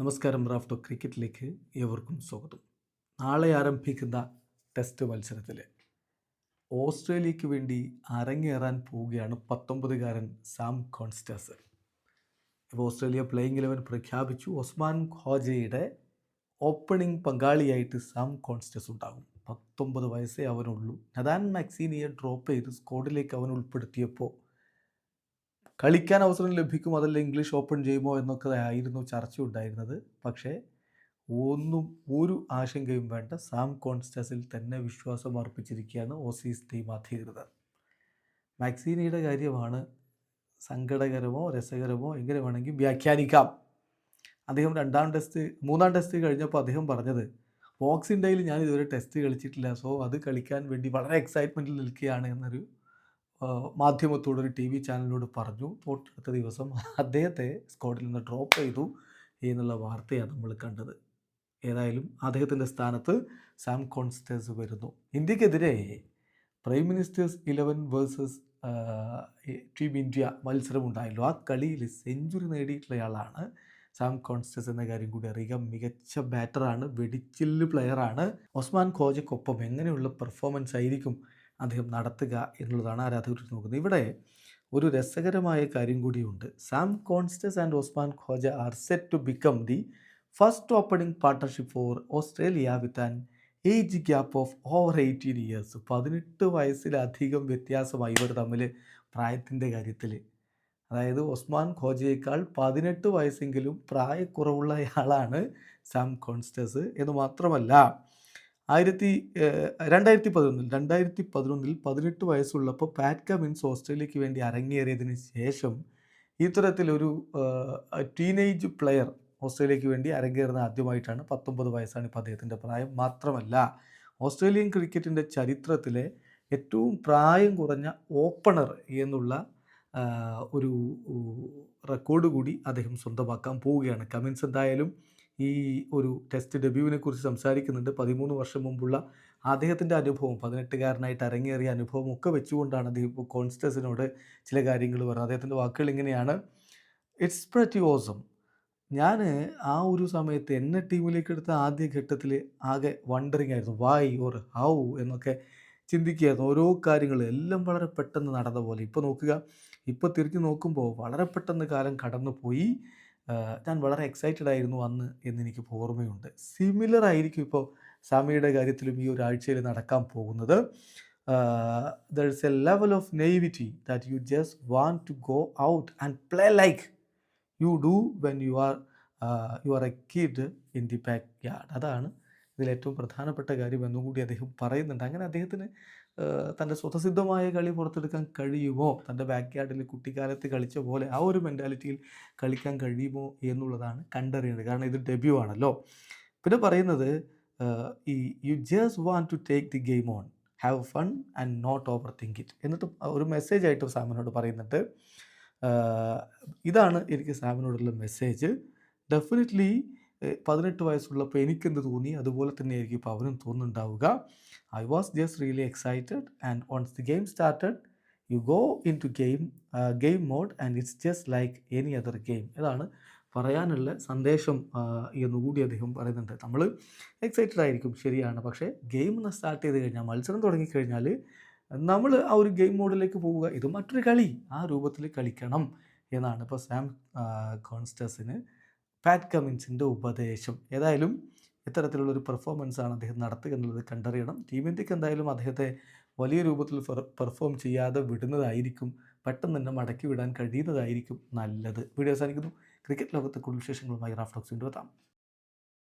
നമസ്കാരം റാഫ്റ്റോ ക്രിക്കറ്റിലേക്ക് ഏവർക്കും സ്വാഗതം. നാളെ ആരംഭിക്കുന്ന ടെസ്റ്റ് മത്സരത്തിൽ ഓസ്ട്രേലിയക്ക് വേണ്ടി അരങ്ങേറാൻ പോവുകയാണ് പത്തൊമ്പതുകാരൻ സാം കോൺസ്റ്റാസ്. ഇപ്പോൾ ഓസ്ട്രേലിയ പ്ലേയിങ് ഇലവൻ പ്രഖ്യാപിച്ചു. ഒസ്മാൻ ഖോജയുടെ ഓപ്പണിംഗ് പങ്കാളിയായിട്ട് സാം കോൺസ്റ്റസ് ഉണ്ടാകും. പത്തൊമ്പത് വയസ്സേ അവനുള്ളൂ. നദാൻ മാക്സീനിയെ ഡ്രോപ്പ് ചെയ്ത് സ്ക്വാഡിലേക്ക് അവൻ ഉൾപ്പെടുത്തിയപ്പോൾ കളിക്കാൻ അവസരം ലഭിക്കും അതല്ല ഇംഗ്ലീഷ് ഓപ്പൺ ചെയ്യുമോ എന്നൊക്കെ ആയിരുന്നു ചർച്ച ഉണ്ടായിരുന്നത് പക്ഷേ ഒന്നും ഒരു ആശങ്കയും വേണ്ട. സാം കോൺസ്റ്റസിൽ തന്നെ വിശ്വാസം അർപ്പിച്ചിരിക്കുകയാണ് ഓസീസ് ടീം അധികൃതർ. മാക്സീനയുടെ കാര്യമാണ് സങ്കടകരമോ രസകരമോ എങ്ങനെ വേണമെങ്കിൽ വ്യാഖ്യാനിക്കാം. അദ്ദേഹം രണ്ടാം ടെസ്റ്റ് മൂന്നാം ടെസ്റ്റ് കഴിഞ്ഞപ്പോൾ അദ്ദേഹം പറഞ്ഞത് ബോക്സിംഗ് ഡേയിൽ ഞാൻ ഇതുവരെ ടെസ്റ്റ് കളിച്ചിട്ടില്ല. സോ അത് കളിക്കാൻ വേണ്ടി വളരെ എക്സൈറ്റ്മെന്റിൽ നിൽക്കുകയാണ് എന്നൊരു മാധ്യമത്തോട് ഒരു ടി വി ചാനലിനോട് പറഞ്ഞു തൊട്ടടുത്ത ദിവസം അദ്ദേഹത്തെ സ്കോഡിൽ നിന്ന് ഡ്രോപ്പ് ചെയ്തു എന്നുള്ള വാർത്തയാണ് നമ്മൾ കണ്ടത്. ഏതായാലും അദ്ദേഹത്തിന്റെ സ്ഥാനത്ത് സാം കോൺസ്റ്റേഴ്സ് വരുന്നു. ഇന്ത്യക്കെതിരെ prime ministers eleven versus team India മത്സരമുണ്ടായല്ലോ. ആ കളിയിൽ സെഞ്ചുറി നേടിയിട്ടുള്ളയാളാണ് സാം കോൺസ്റ്റസ് എന്ന കാര്യം കൂടി അറിയുക മികച്ച ബാറ്ററാണ് വെടിച്ചില്ല് പ്ലെയറാണ്. ഒസ്മാൻ ഖോജയ്ക്കൊപ്പം എങ്ങനെയുള്ള പെർഫോമൻസ് ആയിരിക്കും അദ്ദേഹം നടത്തുക എന്നുള്ളതാണ് ആരാധകർ നോക്കുന്നത്. ഇവിടെ ഒരു രസകരമായ കാര്യം കൂടിയുണ്ട്. Sam Konstas and Usman Khawaja are set to become the first opening partnership for Australia with an age gap of over eighteen years. പതിനെട്ട് വയസ്സിലധികം വ്യത്യാസമായി ഇവർ തമ്മിൽ പ്രായത്തിന്റെ കാര്യത്തിൽ അതായത് ഒസ്മാൻ ഖോജയേക്കാൾ പതിനെട്ട് വയസ്സെങ്കിലും പ്രായക്കുറവുള്ളയാളാണ് സാം കോൺസ്റ്റസ് എന്ന് മാത്രമല്ല ആയിരത്തി രണ്ടായിരത്തി പതിനൊന്നിൽ രണ്ടായിരത്തി പതിനൊന്നിൽ പതിനെട്ട് വയസ്സുള്ളപ്പോൾ പാറ്റ് കമിൻസ് ഓസ്ട്രേലിയക്ക് വേണ്ടി അരങ്ങേറിയതിന് ശേഷം ഇത്തരത്തിലൊരു ടീനേജ് പ്ലെയർ ഓസ്ട്രേലിയക്ക് വേണ്ടി അരങ്ങേറുന്ന ആദ്യമായിട്ടാണ്. പത്തൊമ്പത് വയസ്സാണ് ഇപ്പോൾ അദ്ദേഹത്തിന്റെ പ്രായം. മാത്രമല്ല ഓസ്ട്രേലിയൻ ക്രിക്കറ്റിന്റെ ചരിത്രത്തിലെ ഏറ്റവും പ്രായം കുറഞ്ഞ ഓപ്പണർ എന്നുള്ള ഒരു റെക്കോർഡ് കൂടി അദ്ദേഹം സ്വന്തമാക്കാൻ പോവുകയാണ്. കമിൻസ് എന്തായാലും ഈ ഒരു ടെസ്റ്റ് ഡെബ്യൂവിനെ കുറിച്ച് സംസാരിക്കുന്നുണ്ട്. പതിമൂന്ന് വർഷം മുമ്പുള്ള അദ്ദേഹത്തിന്റെ അനുഭവം പതിനെട്ടുകാരനായിട്ട് അരങ്ങേറിയ അനുഭവം ഒക്കെ വെച്ചുകൊണ്ടാണ് അദ്ദേഹം കോൺസ്റ്റസിനോട് ചില കാര്യങ്ങൾ പറഞ്ഞത്. അദ്ദേഹത്തിന്റെ വാക്കുകൾ ഇങ്ങനെയാണ്. ഇറ്റ്സ് പ്രറ്റി ഓസം ഞാൻ ആ ഒരു സമയത്ത് എന്നെ ടീമിലേക്ക് എടുത്ത ആദ്യ ഘട്ടത്തിൽ ആകെ വണ്ടറിങ് ആയിരുന്നു. വൈ ഓർ ഹൗ എന്നൊക്കെ ചിന്തിക്കുകയായിരുന്നു. ഓരോ കാര്യങ്ങളും എല്ലാം വളരെ പെട്ടെന്ന് നടന്ന പോലെ. ഇപ്പോൾ നോക്കുക. ഇപ്പോൾ തിരിഞ്ഞു നോക്കുമ്പോൾ വളരെ പെട്ടെന്ന് കാലം കടന്നു പോയി ഞാൻ വളരെ എക്സൈറ്റഡ് ആയിരുന്നു അന്ന് എന്നെനിക്ക് ഓർമ്മയുണ്ട്. സിമിലർ ആയിരിക്കും ഇപ്പോൾ സാമിയുടെ കാര്യത്തിലും ഈ ഒരാഴ്ചയിൽ നടക്കാൻ പോകുന്നത്. There is a level of naivety that you just want to go out and play like you do when you are you are a kid in the backyard അതാണ് ഇതിൽ ഏറ്റവും പ്രധാനപ്പെട്ട കാര്യം എന്നും കൂടി അദ്ദേഹം പറയുന്നുണ്ട്. അങ്ങനെ അദ്ദേഹത്തിന് തന്റെ സ്വതസിദ്ധമായ കളി പുറത്തെടുക്കാൻ കഴിയുമോ? തന്റെ ബാക്ക് യാർഡിൽ കുട്ടിക്കാലത്ത് കളിച്ച പോലെ ആ ഒരു മെന്റാലിറ്റിയിൽ കളിക്കാൻ കഴിയുമോ എന്നുള്ളതാണ് കണ്ടറിയേണ്ടത്. കാരണം ഇത് ഡെബ്യൂ ആണല്ലോ. പിന്നെ പറയുന്നത് ഈ you just want to take the game on have fun and not overthink it എന്നിട്ട് ഒരു മെസ്സേജ് ആയിട്ട് സാമിനോട് പറയുന്നുണ്ട്. ഇതാണ് എനിക്ക് സാമിനോടുള്ള മെസ്സേജ് ഡെഫിനറ്റ്ലി പതിനെട്ട് വയസ്സുള്ളപ്പോൾ എനിക്കെന്ത് തോന്നി? അതുപോലെ തന്നെ ആയിരിക്കും ഇപ്പോൾ അവനും തോന്നുന്നുണ്ടാവുക. I was just really excited and once the game started you go into game game mode and it's just like any other game ഇതാണ് പറയാനുള്ള സന്ദേശം എന്നുകൂടി അദ്ദേഹം പറയുന്നുണ്ട്. നമ്മൾ എക്സൈറ്റഡ് ആയിരിക്കും ശരിയാണ്. പക്ഷേ ഗെയിം ഒന്ന് സ്റ്റാർട്ട് ചെയ്ത് കഴിഞ്ഞാൽ മത്സരം തുടങ്ങിക്കഴിഞ്ഞാൽ നമ്മൾ ആ ഒരു ഗെയിം മോഡിലേക്ക് പോവുക. ഇത് മറ്റൊരു കളി. ആ രൂപത്തിൽ കളിക്കണം എന്നാണ് ഇപ്പോൾ സാം കോൺസ്റ്റസിന് പാറ്റ് കമ്മിൻസിന്റെ ഉപദേശം. ഏതായാലും ഇത്തരത്തിലുള്ളൊരു പെർഫോമൻസ് ആണ് അദ്ദേഹം നടത്തുക എന്നുള്ളത് കണ്ടറിയണം. ടീം ഇന്ത്യയ്ക്ക് എന്തായാലും അദ്ദേഹത്തെ വലിയ രൂപത്തിൽ പെർഫോം ചെയ്യാതെ വിടുന്നതായിരിക്കും. പെട്ടെന്ന് തന്നെ മടക്കി വിടാൻ കഴിയുന്നതായിരിക്കും നല്ലത്. വീഡിയോ അവസാനിക്കുന്നു. ക്രിക്കറ്റ് ലോകത്തെ കൂടുതൽ വിശേഷങ്ങളുമായി റാഫ്റ്റോക്സ് കൊണ്ടുവെത്താം